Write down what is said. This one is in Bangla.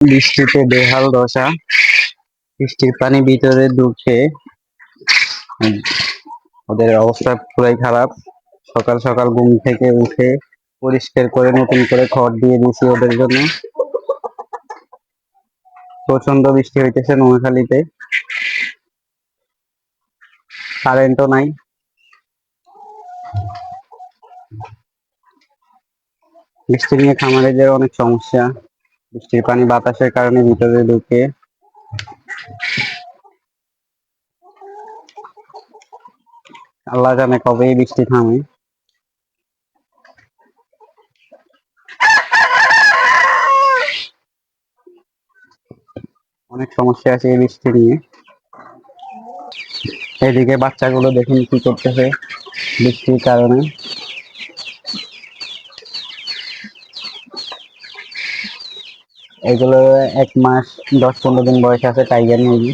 বৃষ্টিতে বেহাল দশা বৃষ্টির পানি ভিতরে ঢুকে ওদের অবস্থা পুরাই খারাপ। সকাল সকাল ঘুম থেকে উঠে পরিষ্কার করে নতুন করে খড় দিয়ে দিয়েছি ওদের জন্য। প্রচণ্ড বৃষ্টি হইতেছে নোয়াখালীতে। কারেন্টও নাই। বৃষ্টি নিয়ে খামারিদের অনেক সমস্যা। বৃষ্টির পানি বাতাসের কারণে ভিতরে ঢুকে। আল্লাহ জানে কবে এই বৃষ্টি থামে। অনেক সমস্যা আছে এই বৃষ্টি নিয়ে। এদিকে বাচ্চাগুলো দেখুন কি করতেছে বৃষ্টির কারণে। এগুলো এক মাস দশ পনেরো দিন বয়স আছে টাইগার মুরগি